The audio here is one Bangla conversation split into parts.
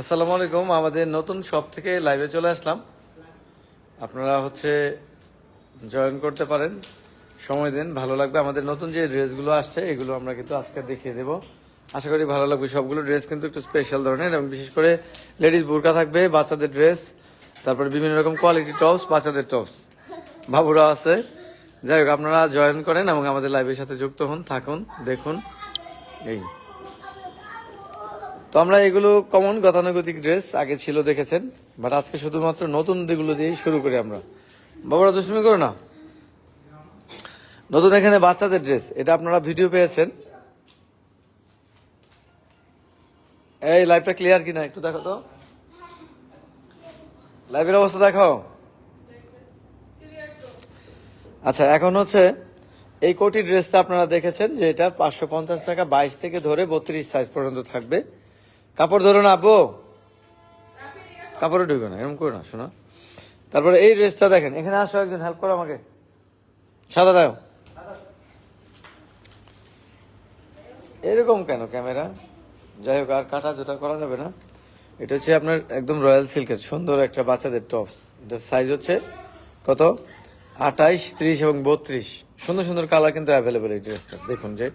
আসসালামু আলাইকুম। আমাদের নতুন শপ থেকে লাইভে চলে আসলাম। আপনারা হচ্ছে জয়েন করতে পারেন। সময় দিন, ভালো লাগবে। আমাদের নতুন যে ড্রেসগুলো আসছে, এগুলো আমরা কিন্তু আজকে দেখিয়ে দেব। আশা করি ভালো লাগবে। সবগুলো ড্রেস কিন্তু একটু স্পেশাল ধরনের এবং বিশেষ করে লেডিস বুরকা থাকবে, বাচ্চাদের ড্রেস তারপরে বিভিন্ন রকম কোয়ালিটি টপস বাচ্চাদের টপস বাবুরা আছে। যাই হোক, আপনারা জয়েন করেন এবং আমাদের লাইভের সাথে যুক্ত হন, থাকুন, দেখুন। এই। তো আমরা এগুলো কমন গতানুগতিক ড্রেস আগে ছিল দেখেছেন বাট আজকে শুধুমাত্র নতুন দিকগুলো দিয়েই শুরু করি আমরা। বাবারা, দুষ্টুমি করো না। নতুন এখানে বাচ্চাদের ড্রেস এটা আপনারা ভিডিও পেয়েছেন। এই লাইভটা ক্লিয়ার কিনা একটু দেখো তো। লাইভের অবস্থা দেখাও। আচ্ছা এখন হচ্ছে এই কোটি ড্রেসটা আপনারা দেখেছেন, যে এটা পাঁচশো পঞ্চাশ টাকা বাইশ থেকে ধরে বত্রিশ সাইজ পর্যন্ত থাকবে। কাপড় ধরো না, আব্বু। কাপড়ে ঢুকবে না, এরকম করো না, শোনো। তারপরে এই ড্রেসটা দেখেন, এখানে আসো একজন হেল্প করো আমাকে। সাদা দাও। এরকম কেন ক্যামেরা? যাই হোক, আর কাটা জোটা করা যাবে না। এটা হচ্ছে আপনার একদম রয়্যাল সিল্কের, সুন্দর একটা বাচ্চাদের টপস। এটার সাইজ হচ্ছে কত? আঠাইশ, ত্রিশ এবং বত্রিশ। সুন্দর সুন্দর কালার কিন্তু অ্যাভেলেবেল এই ড্রেসটা দেখুন যে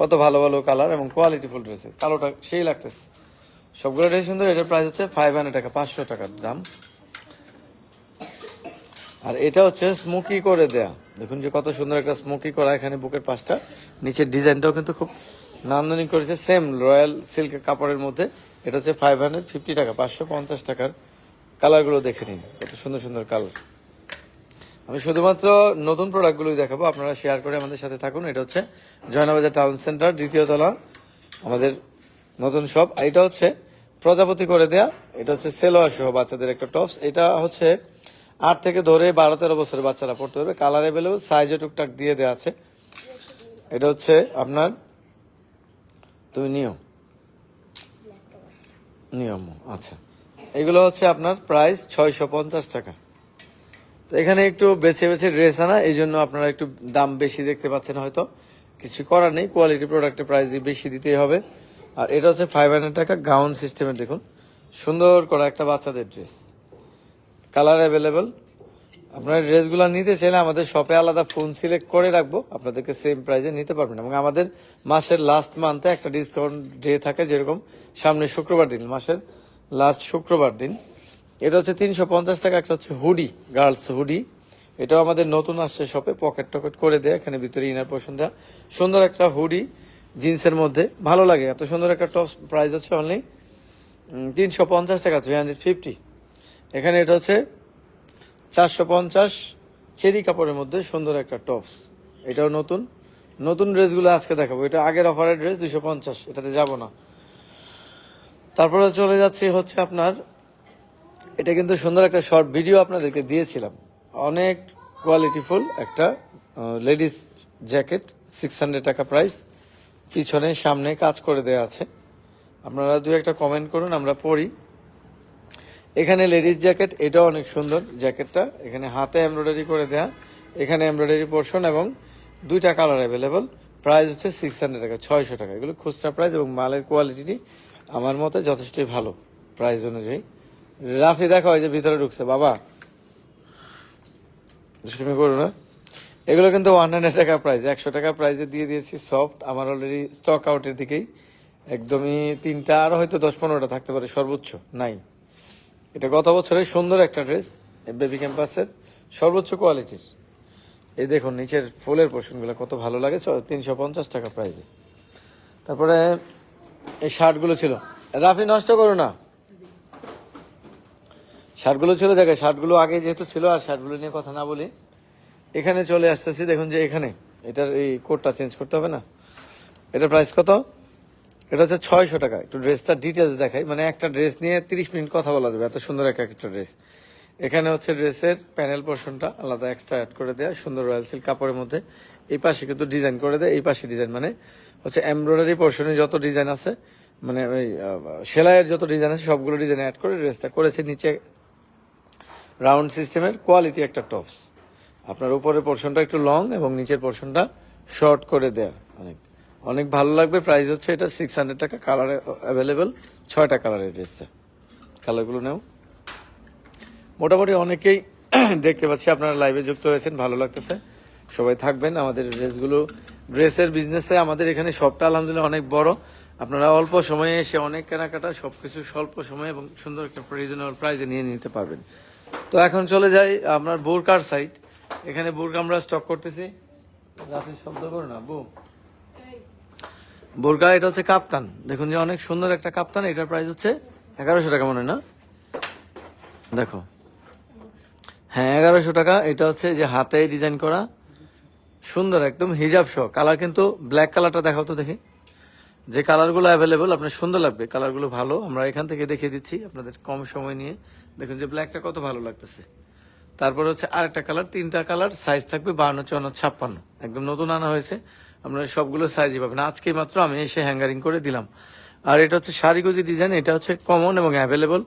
কত ভালো ভালো কালার এবং কোয়ালিটিফুল ড্রেসের কালোটা সেই লাগতেছে। সবগুলো ড্রেস সুন্দর, এটার প্রাইস হচ্ছে ফাইভ হান্ড্রেড টাকা, পাঁচশো টাকার দাম। আর এটা হচ্ছে স্মোকি করে দেয়া। দেখুন যে কত সুন্দর একটা স্মোকি করা এখানে বুকের পাশটা। নিচের ডিজাইনটাও কিন্তু খুব নামদানি করেছে সেম রয়্যাল সিল্ক কাপড়ের মধ্যে। এটা হচ্ছে ফাইভ হান্ড্রেড ফিফটি টাকা, পাঁচশো পঞ্চাশ টাকার কালারগুলো দেখে নিন, কত সুন্দর সুন্দর কালার আমি শুধুমাত্র নতুন প্রোডাক্টগুলোই দেখাবো, আপনারা শেয়ার করে আমাদের সাথে থাকুন। এটা হচ্ছে জয়নাবাজার টাউন সেন্টার দ্বিতীয় তলা, আমাদের নতুন শপ এটা হচ্ছে প্রজাপতি করে দেয়া। এটা হচ্ছে সেলোয়ার সহ বাচ্চাদের একটা টপস এটা হচ্ছে আট থেকে ধরে বারো, তেরো বছরের বাচ্চারা পড়তে পারবে। কালার অ্যাভেলেবল সাইজও টুকটাক দিয়ে দেওয়া আছে। এটা হচ্ছে আপনার, তুমি নিও। নিয়ম আচ্ছা। এগুলো হচ্ছে আপনার প্রাইস ছয়শো পঞ্চাশ টাকা। তো এখানে একটু বেছে বেছে ড্রেস আনা, এই জন্য আপনারা একটু দাম বেশি দেখতে পাচ্ছেন হয়তো। কিছু করার নেই কোয়ালিটি প্রোডাক্টের প্রাইস বেশি দিতেই হবে। আর এটা হচ্ছে ফাইভ হান্ড্রেড টাকা গাউন সিস্টেমে দেখুন। সুন্দর করা একটা বাচ্চাদের ড্রেস কালার অ্যাভেলেবেল আপনার ড্রেসগুলো নিতে চাইলে আমাদের শপে আলাদা ফোন সিলেক্ট করে রাখব। আপনাদেরকে সেম প্রাইসে নিতে পারবেন। এবং আমাদের মাসের লাস্ট মান্থে একটা ডিসকাউন্ট ডে থাকে যেরকম সামনে শুক্রবার দিন, মাসের লাস্ট শুক্রবার দিন। এটা হচ্ছে তিনশো পঞ্চাশ টাকা, একটা হচ্ছে হুডি গার্লস হুডি এটাও আমাদের নতুন আসছে শপে পকেট টকেট করে দেয়, এখানে ভিতরে ইনার দেওয়া সুন্দর একটা হুডি জিন্সের মধ্যে। ভালো লাগে, এত সুন্দর একটা টপস প্রাইস হচ্ছে অনলি তিনশো পঞ্চাশ টাকা থ্রি হান্ড্রেড ফিফটি এখানে এটা হচ্ছে চারশো পঞ্চাশ চেরি কাপড়ের মধ্যে সুন্দর একটা টপস এটাও নতুন। নতুন ড্রেসগুলো আজকে দেখাবো। এটা আগের অফারের ড্রেস দুশো পঞ্চাশ, এটাতে যাব না। তারপরে চলে যাচ্ছে হচ্ছে আপনার, এটা কিন্তু সুন্দর একটা শর্ট ভিডিও আপনাদেরকে দিয়েছিলাম। অনেক কোয়ালিটিফুল একটা লেডিস জ্যাকেট সিক্স হান্ড্রেড টাকা প্রাইস পিছনে সামনে কাজ করে দেওয়া আছে। আপনারা দু একটা কমেন্ট করুন, আমরা পড়ি। এখানে লেডিস জ্যাকেট এটাও অনেক সুন্দর জ্যাকেটটা এখানে হাতে এমব্রয়ডারি করে দেয়া। এখানে এমব্রয়ডারি পোর্শন এবং দুইটা কালার অ্যাভেলেবল প্রাইস হচ্ছে সিক্স হান্ড্রেড টাকা, ছয়শো টাকা। এগুলো খুচরা প্রাইস এবং মালের কোয়ালিটি আমার মতে যথেষ্টই ভালো প্রাইস অনুযায়ী। রাফি, দেখা হয় যে ভিতরে ঢুকছে। বাবা করো না। এগুলো কিন্তু ওয়ান হান্ড্রেড টাকা প্রাইস একশো টাকা প্রাইসে দিয়ে দিয়েছি সফট আমার অলরেডি স্টক আউটের দিকেই। একদমই তিনটা, আরও হয়তো দশ পনেরোটা থাকতে পারে, সর্বোচ্চ নাই এটা গত বছরের সুন্দর একটা ড্রেস বেবি ক্যাম্পাসের সর্বোচ্চ কোয়ালিটির এই দেখুন, নিচের ফুলের পোর্শনগুলো কত ভালো লাগে তিনশো পঞ্চাশ টাকা প্রাইসে তারপরে এই শার্টগুলো ছিল। রাফি, নষ্ট করো না। শার্টগুলো ছিল, দেখে, শার্টগুলো আগে যেহেতু ছিল, আর শার্টগুলো নিয়ে কথা না বলি এখানে চলে আসতেছি, দেখুন যে এখানে। এটার এই কোডটা চেঞ্জ করতে হবে না। এটার প্রাইস কত? এটা হচ্ছে ছয়শো টাকা। একটু ড্রেসটা ডিটেলস দেখাই। মানে একটা ড্রেস নিয়ে তিরিশ মিনিট কথা বলা যাবে। এত সুন্দর এক একটা ড্রেস এখানে হচ্ছে ড্রেসের প্যানেল পোর্শনটা আলাদা এক্সট্রা অ্যাড করে দেয়, সুন্দর রয়্যাল সিল্ক কাপড়ের মধ্যে। এই পাশে কিন্তু ডিজাইন করে দেয়, এই পাশে ডিজাইন মানে হচ্ছে এমব্রয়ডারি পোর্শনে যত ডিজাইন আছে মানে ওই সেলাইয়ের যত ডিজাইন আছে, সবগুলো ডিজাইন অ্যাড করে ড্রেসটা করেছে নিচে রাউন্ড সিস্টেমের কোয়ালিটি একটা টপস আপনার উপরের পোর্শনটা একটু লং এবং নিচের পোর্শনটা শর্ট করে দেয়া। অনেক অনেক ভালো লাগবে। প্রাইস হচ্ছে এটা সিক্স হান্ড্রেড টাকা কালার অ্যাভেলেবেল ছয়টা কালারের ড্রেসটা কালারগুলো নেও। মোটামুটি অনেকেই দেখতে পাচ্ছি আপনারা লাইভে যুক্ত হয়েছেন, ভালো লাগতেছে। সবাই থাকবেন। আমাদের ড্রেসগুলো ড্রেসের বিজনেসে আমাদের এখানে সবটা আলহামদুলিল্লাহ অনেক বড়। আপনারা অল্প সময়ে এসে অনেক কেনাকাটা, সবকিছু স্বল্প সময়ে এবং সুন্দর একটা রিজনেবল প্রাইজে নিয়ে নিতে পারবেন। তো এখন চলে যাই, আপনার বোরকার সাইড এখানে বোরকা আমরা স্টক করতেছি। আপনি শব্দ করো না বউ বোরকা এটা হচ্ছে কাপ্তান। দেখুন যে অনেক সুন্দর একটা কাপ্তান, এটার প্রাইস হচ্ছে এগারোশো টাকা মনে না? দেখো। হ্যাঁ এগারোশো টাকা, এটা হচ্ছে যে হাতে ডিজাইন করা। সুন্দর, একদম হিজাব সহ। কালার কিন্তু ব্ল্যাক কালারটা দেখাও তো দেখি। যে কালারগুলো অ্যাভেলেবল আপনার সুন্দর লাগবে। কালারগুলো ভালো, আমরা এখান থেকে দেখিয়ে দিচ্ছি আপনাদের কম সময় নিয়ে। দেখুন যে ব্ল্যাকটা কত ভালো লাগতেছে। তারপর হচ্ছে আরেকটা কালার তিনটা কালার সাইজ থাকবে বাহান্ন, চুয়ান্ন, ছাপ্পান্ন। একদম নতুন আনা হয়েছে। আপনারা সবগুলো সাইজই পাবেন আজকে মাত্র আমি এসে হ্যাঙ্গারিং করে দিলাম। আর এটা হচ্ছে শাড়িগুজি ডিজাইন এটা হচ্ছে কমন এবং অ্যাভেলেবল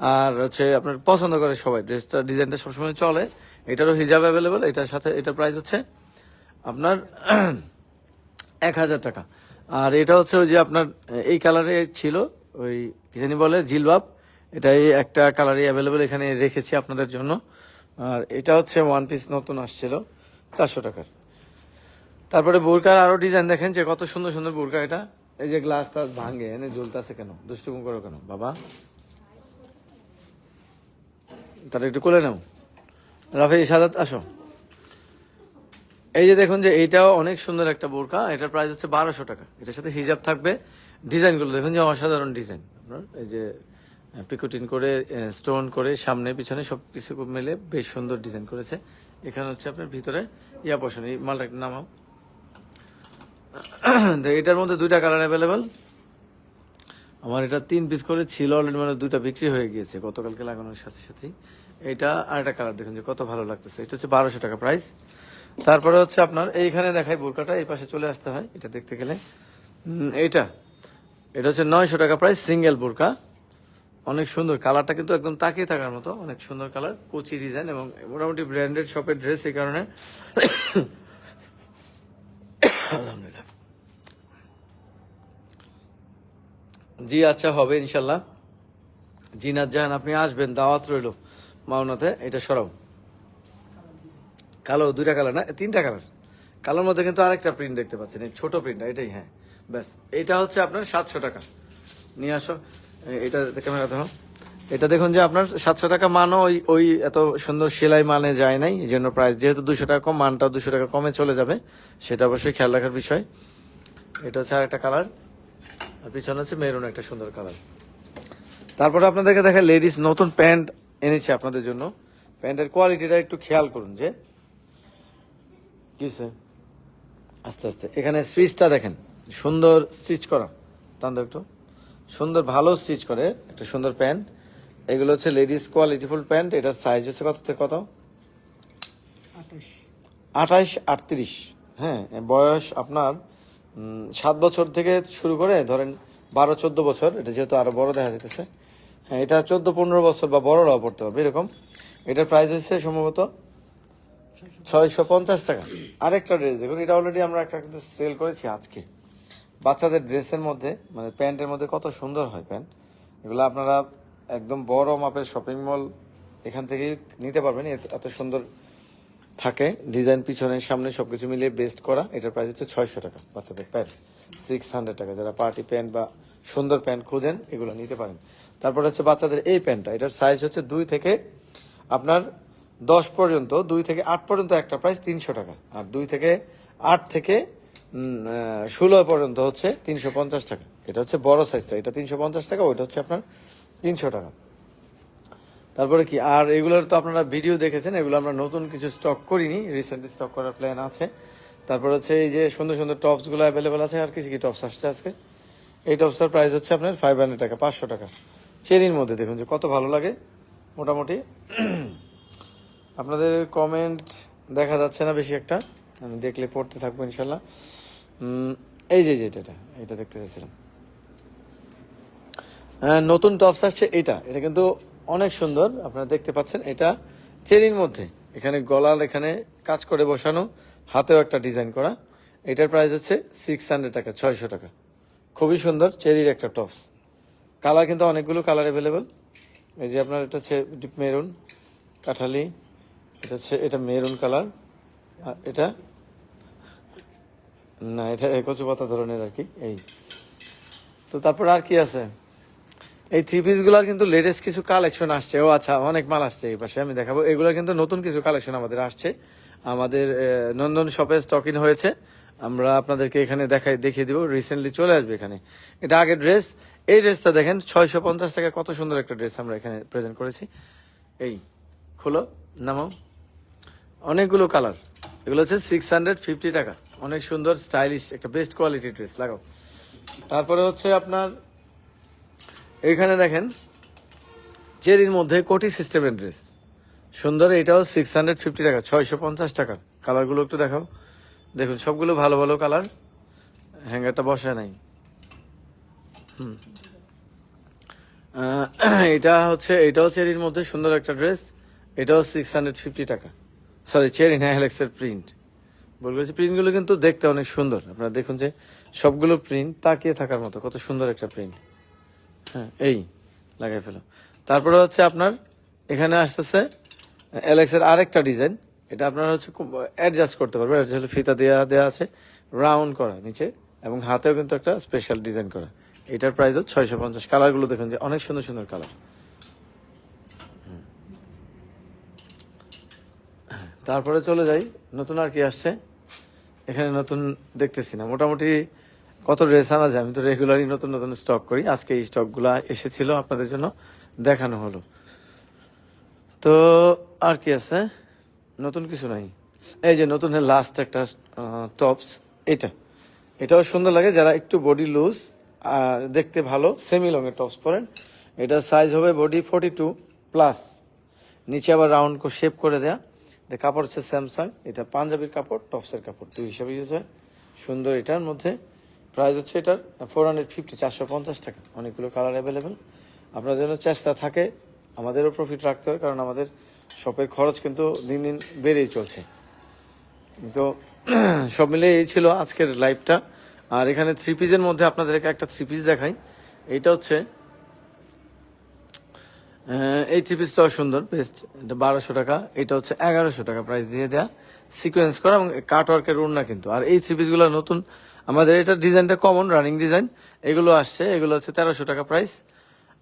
আর হচ্ছে আপনার পছন্দ করে সবাই। ড্রেসটা, ডিজাইনটা সবসময় চলে। এটারও হিজাব অ্যাভেলেবল এটার সাথে, এটার প্রাইস হচ্ছে আপনার এক হাজার টাকা। আর এটা হচ্ছে ওই যে আপনার, এই কালারে ছিল ওই, কি জানি বলে, জিলবাব। এটাই একটা কালারই অ্যাভেলেবল এখানে রেখেছি আপনাদের জন্য। আর এটা হচ্ছে ওয়ান পিস নতুন আসছিল, চারশো টাকার। তারপরে বোরকার আরও ডিজাইন দেখেন যে কত সুন্দর সুন্দর বোরকা এটা। এই যে গ্লাস টাস ভাঙে, এনে জ্বলতেছে কেন? দুষ্টুকুম করো কেন? বাবা। তাহলে একটু কোলে নাও। রাফে সাদাত আসো। এই যে দেখুন যে এইটাও অনেক সুন্দর একটা বোরকা, এটার প্রাইস হচ্ছে বারোশো টাকা। এটার সাথে হিজাব থাকবে। ডিজাইনগুলো দেখুন যে অসাধারণ ডিজাইন আপনার এই যে পিকোটিন করে স্টোন করে সামনে, পিছনে সব কিছু মিলে বেশ সুন্দর ডিজাইন করেছে। এখানে হচ্ছে আপনার ভিতরে, ইয়া বসেন এই মালটা একটু তো এটার মধ্যে দুইটা কালার অ্যাভেলেবেল আমার এটা তিন পিস করে ছিল অলরেডি মানে দুইটা বিক্রি হয়ে গিয়েছে গতকালকে লাগানোর সাথে সাথেই। এটা আরেকটা কালার দেখুন যে কত ভালো লাগতেছে। এটা হচ্ছে বারোশো টাকা প্রাইস তারপরে হচ্ছে আপনার, এইখানে দেখায় বোরকাটা, এই পাশে চলে আসতে হয়, এটা দেখতে গেলে। এইটা, এটা হচ্ছে নয়শো টাকা প্রাইস সিঙ্গেল বোরকা। অনেক সুন্দর কালারটা কিন্তু একদম তাকিয়ে থাকার মতো, অনেক সুন্দর কালার, কোচি ডিজাইন এবং মোটামুটি ব্র্যান্ডেড শপের ড্রেস এই কারণে। আলহামদুলিল্লাহ। জি আচ্ছা হবে ইনশাল্লাহ। জিনাত জাহান, আপনি আসবেন, দাওয়াত রইল মাওনাতে, এটা সরাও। কালো, দুইটা কালার না? তিনটা কালার। কালোর মধ্যে কিন্তু আরেকটা প্রিন্ট দেখতে পাচ্ছেন, এই ছোট প্রিন্ট এটাই হ্যাঁ। ব্যাস, এটা হচ্ছে আপনার সাতশো টাকা। নিয়ে আসো। এটা ক্যামেরা ধরো। এটা দেখুন যে আপনার সাতশো টাকা মানও ওই ওই এত সুন্দর সেলাই মানে যায় নাই, এই জন্য প্রাইস যেহেতু দুশো টাকা কম, মানটাও দুশো টাকা কমে চলে যাবে, সেটা অবশ্যই খেয়াল রাখার বিষয়। এটা হচ্ছে আরেকটা কালার আর পিছনে হচ্ছে মেরুন একটা সুন্দর কালার তারপরে আপনাদেরকে দেখা লেডিস নতুন প্যান্ট এনেছি আপনাদের জন্য। প্যান্টের কোয়ালিটিটা একটু খেয়াল করুন যে কিসে আস্তে আস্তে। এখানে সুইচটা দেখেন, সুন্দর স্টিচ করা। টান একটু। সুন্দর ভালো স্টিচ করে একটা সুন্দর প্যান্ট। এগুলো হচ্ছে লেডিস কোয়ালিটিফুল প্যান্ট এটার সাইজ হচ্ছে কত থেকে কত? আঠাইশ আটত্রিশ। হ্যাঁ বয়স আপনার সাত বছর থেকে শুরু করে ধরেন বারো চোদ্দ বছর এটা যেহেতু আরও বড় দেখা যেতেছে হ্যাঁ এটা চোদ্দ পনেরো বছর বা বড়রাও পড়তে পারবে এরকম। এটার প্রাইস হচ্ছে সম্ভবত ছয়শো পঞ্চাশ টাকা। আরেকটা ড্রেস দেখুন এটা অলরেডি আমরা একটা কিন্তু সেল করেছি আজকে। বাচ্চাদের ড্রেসের মধ্যে মানে প্যান্টের মধ্যে কত সুন্দর হয় প্যান্ট। এগুলো আপনারা একদম বড় মাপের শপিং মল এখান থেকে নিতে পারবেন। এত- সুন্দর থাকে। ডিজাইন পিছনে সামনে সবকিছু মিলিয়ে বেস্ট করা। এটার প্রাইস হচ্ছে ছয়শো টাকা বাচ্চাদের প্যান্ট। সিক্স হান্ড্রেড টাকা। যারা পার্টি প্যান্ট বা সুন্দর প্যান্ট খুঁজেন, এগুলো নিতে পারেন। তারপর হচ্ছে বাচ্চাদের এই প্যান্টটা এটার সাইজ হচ্ছে দুই থেকে আপনার দশ পর্যন্ত, দুই থেকে আট পর্যন্ত একটা প্রাইস তিনশো টাকা। আর দুই থেকে আট থেকে ষোলো পর্যন্ত হচ্ছে তিনশো পঞ্চাশ টাকা। এটা হচ্ছে বড় সাইজটা এটা তিনশো পঞ্চাশ টাকা, ওইটা হচ্ছে আপনার তিনশো টাকা। তারপরে কি? আর এগুলোর তো আপনারা ভিডিও দেখেছেন, এগুলো আমরা নতুন কিছু স্টক করিনি। রিসেন্টলি স্টক করার প্ল্যান আছে। তারপর হচ্ছে এই যে সুন্দর সুন্দর টপসগুলো অ্যাভেলেবেল আছে, আর কিছু কি টপস আসছে আজকে? এই টপসটার প্রাইস হচ্ছে আপনার ফাইভ হান্ড্রেড টাকা, পাঁচশো টাকা। চেরির মধ্যে দেখুন যে কত ভালো লাগে। মোটামুটি আপনাদের কমেন্ট দেখা যাচ্ছে না বেশি একটা। আমি দেখলে পড়তে থাকব ইনশাল্লাহ। এই যে যে এটা এটা, এটা দেখতে চাইছিলাম। হ্যাঁ, নতুন টপস আসছে এটা এটা কিন্তু অনেক সুন্দর আপনারা দেখতে পাচ্ছেন এটা চেরির মধ্যে এখানে গলার এখানে কাজ করে বসানো হাতেও একটা ডিজাইন করা এটার প্রাইস হচ্ছে সিক্স হান্ড্রেড টাকা ছয়শো টাকা। খুবই সুন্দর চেরির একটা টপস। কালার কিন্তু অনেকগুলো কালার অ্যাভেলেবেল এই যে আপনার এটা হচ্ছে ডিপ মেরুন কাঠালি এটা হচ্ছে এটা মেরুন কালার এটা না, এটা কচু পাতা ধরনের আর কি, এই। তো তারপর আর কি আছে? এই থ্রি পিসগুলার কিন্তু লেটেস্ট কিছু কালেকশন আসছে। ও আচ্ছা অনেক মাল আসছে এই পাশে, আমি দেখাবো। এগুলোর কিন্তু নতুন কিছু কালেকশন আমাদের আসছে। আমাদের নন্দন শপে স্টক হয়েছে। আমরা আপনাদেরকে এখানে দেখাই, দেখিয়ে দিব। রিসেন্টলি চলে আসবে এখানে। এটা আগের ড্রেস এই ড্রেসটা দেখেন, ছয়শো পঞ্চাশ টাকা, কত সুন্দর একটা ড্রেস আমরা এখানে প্রেজেন্ট করেছি। এই, খোলো, নামাও। অনেকগুলো কালার এগুলো হচ্ছে সিক্স হান্ড্রেড ফিফটি টাকা। অনেক সুন্দর স্টাইলিশ একটা বেস্ট কোয়ালিটির ড্রেস লাগাও। তারপরে হচ্ছে আপনার এখানে দেখেন, চেরির মধ্যে কোটি সিস্টেমের ড্রেস সুন্দর, এটাও সিক্স হান্ড্রেড ফিফটি টাকা, ছয়শো পঞ্চাশ টাকা। কালারগুলো একটু দেখাও। দেখুন, সবগুলো ভালো ভালো কালার। হ্যাঙ্গারটা বসায় নাই। হুম। এটা হচ্ছে, এটাও চেরির মধ্যে সুন্দর একটা ড্রেস এটাও সিক্স হান্ড্রেড ফিফটি টাকা। সরি চেরি না প্রিন্ট বলছি প্রিন্টগুলো কিন্তু দেখতে অনেক সুন্দর। আপনারা দেখুন যে সবগুলো প্রিন্ট তাকিয়ে থাকার মতো, কত সুন্দর একটা প্রিন্ট হ্যাঁ এই লাগাই ফেলো। তারপরে হচ্ছে আপনার, এখানে আসতেছে অ্যালেক্সের আরেকটা ডিজাইন এটা আপনারা হচ্ছে অ্যাডজাস্ট করতে পারবেন। হচ্ছে ফিতা দেওয়া দেওয়া আছে রাউন্ড করা নিচে, এবং হাতেও কিন্তু একটা স্পেশাল ডিজাইন করা। এটার প্রাইস হচ্ছে ছয়শো পঞ্চাশ। কালারগুলো দেখুন যে অনেক সুন্দর সুন্দর কালার তারপরে চলে যাই। নতুন আর কি আসছে? এখানে নতুন দেখতেছি না। মোটামুটি কত ড্রেস আনা যায়? আমি তো রেগুলারই নতুন নতুন স্টক করি। আজকে এই স্টকগুলা এসেছিল আপনাদের জন্য দেখানো হলো। তো আর কি আছে? নতুন কিছু নাই। এই যে নতুন লাস্ট একটা টপস এটা। এটাও সুন্দর লাগে। যারা একটু বডি লুজ দেখতে ভালো সেমি লং এর টপস পরেন এটা সাইজ হবে বডি ফোর্টি টু প্লাস নিচে আবার রাউন্ড শেপ করে দেয়া। এটা কাপড় হচ্ছে স্যামসাং এটা পাঞ্জাবির কাপড়, টপসের কাপড়, দুই হিসাবে ইউজ হয়। সুন্দর এটার মধ্যে প্রাইস হচ্ছে এটার ফোর হান্ড্রেড ফিফটি চারশো পঞ্চাশ টাকা। অনেকগুলো কালার অ্যাভেলেবেল আপনাদের জন্য চেষ্টা থাকে, আমাদেরও প্রফিট রাখতে হয়, কারণ আমাদের শপের খরচ কিন্তু দিন দিন বেড়েই চলছে। তো সব মিলে এই ছিল আজকের লাইভটা আর এখানে থ্রি পিসের মধ্যে আপনাদেরকে একটা থ্রি পিস দেখাই। এইটা হচ্ছে এই থ্রি পিসটাও সুন্দর বেস্ট এটা বারোশো টাকা, এটা হচ্ছে এগারোশো টাকা প্রাইস দিয়ে দেয়া। সিকোয়েন্স করা এবং কাট ওয়ার্কের ওড়না কিন্তু। আর এই থ্রি পিসগুলো নতুন, আমাদের এটা ডিজাইনটা কমন রানিং ডিজাইন এগুলো আসছে, এগুলো হচ্ছে তেরোশো টাকা প্রাইস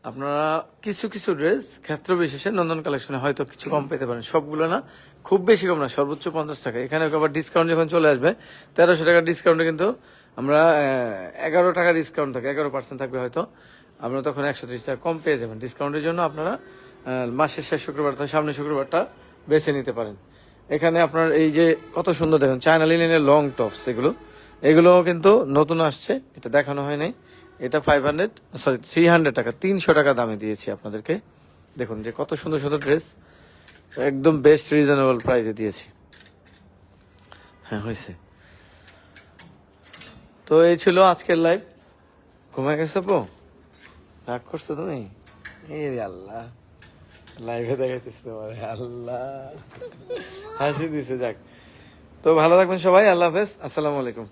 আপনারা কিছু কিছু ড্রেস ক্ষেত্র বিশেষে নন্দন কালেকশনে হয়তো কিছু কম পেতে পারেন, সবগুলো না, খুব বেশি কম না, সর্বোচ্চ পঞ্চাশ টাকা। এখানে আবার ডিসকাউন্ট যখন চলে আসবে, তেরোশো টাকার ডিসকাউন্টে কিন্তু আমরা এগারো টাকা ডিসকাউন্ট থাকে, এগারো পার্সেন্ট থাকবে হয়তো। আপনারা তখন একশো ত্রিশ টাকা কম পেয়ে যাবেন। ডিসকাউন্টের জন্য আপনারা মাসের শেষ শুক্রবার অথবা সামনের শুক্রবারটা বেছে নিতে পারেন। এখানে আপনার এই যে কত সুন্দর দেখুন চায়না লিনেনের লং টপস এগুলো। এগুলো কিন্তু নতুন আসছে, এটা দেখানো হয় নাই। এটা five hundred sorry three hundred টাকা, তিনশো টাকা দামে দিয়েছি আপনাদেরকে। দেখুন যে কত সুন্দর সুন্দর ড্রেস একদম বেস্ট রিজনেবল প্রাইসে দিয়েছি। হ্যাঁ হয়েছে। তো এই ছিল আজকের লাইভ ঘুমায় গেছে পো রাগ করছ তুমি? এই রে আল্লাহ। লাইভে দেখাইতেছি তোমার, আল্লাহ। হাসি দিছে, যাক। তো ভালো থাকবেন সবাই, আল্লাহ হাফেজ। আসসালামু আলাইকুম।